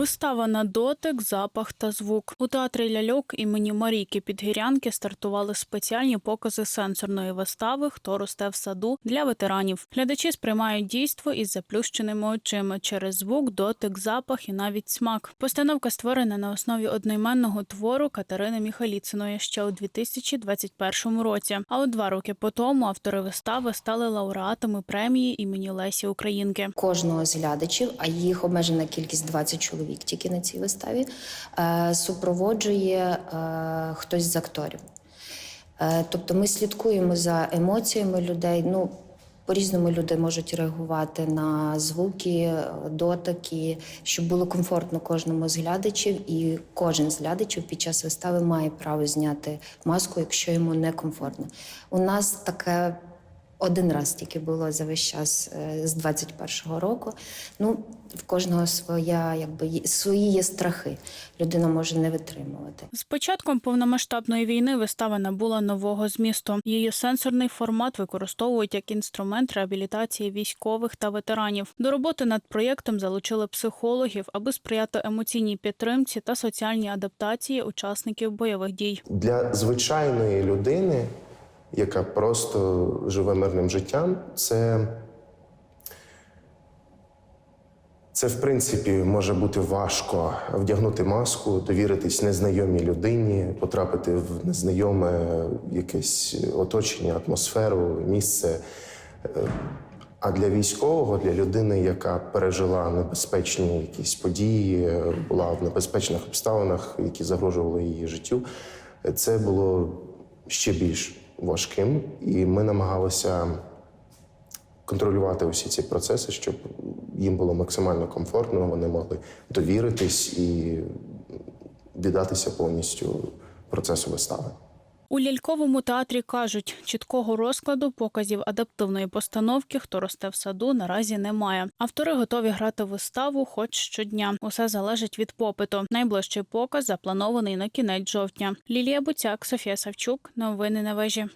Вистава на дотик, запах та звук. У театрі ляльок імені Марійки Підгірянки стартували спеціальні покази сенсорної вистави Хто росте в саду для ветеранів. Глядачі сприймають дійство із заплющеними очима через звук, дотик, запах і навіть смак. Постановка створена на основі одноіменного твору Катерини Міхаліциної ще у 2021 році. А от два роки по тому автори вистави стали лауреатами премії імені Лесі Українки. кожного з глядачів, а їх обмежена кількість 20 чоловік тільки на цій виставі, е, супроводжує е, хтось з акторів. Е, Тобто ми слідкуємо за емоціями людей. Ну, по-різному люди можуть реагувати на звуки, дотики, щоб було комфортно кожному з глядачів, і кожен з глядачів під час вистави має право зняти маску, якщо йому некомфортно. У нас таке один раз тільки було за весь час е, з 21-го року. Ну, в кожного своя, якби свої є страхи. Людина може не витримувати. З початком повномасштабної війни вистава набула нового змісту. Її сенсорний формат використовують як інструмент реабілітації військових та ветеранів. До роботи над проєктом залучили психологів, аби сприяти емоційній підтримці та соціальній адаптації учасників бойових дій. Для звичайної людини, яка просто живе мирним життям, це, це в принципі може бути важко вдягнути маску, довіритись незнайомій людині, потрапити в незнайоме якесь оточення, атмосферу, місце. А для військового, для людини, яка пережила небезпечні якісь події, була в небезпечних обставинах, які загрожували її життю, це було ще більш важким. І ми намагалися контролювати усі ці процеси, щоб їм було максимально комфортно, вони могли довіритись і віддатися повністю процесу вистави. У ляльковому театрі кажуть, чіткого розкладу показів адаптивної постановки Хто росте в саду наразі немає. Автори готові грати виставу хоч щодня. Усе залежить від попиту. Найближчий показ запланований на кінець жовтня. Лілія Буцяк, Софія Савчук. Новини на вежі.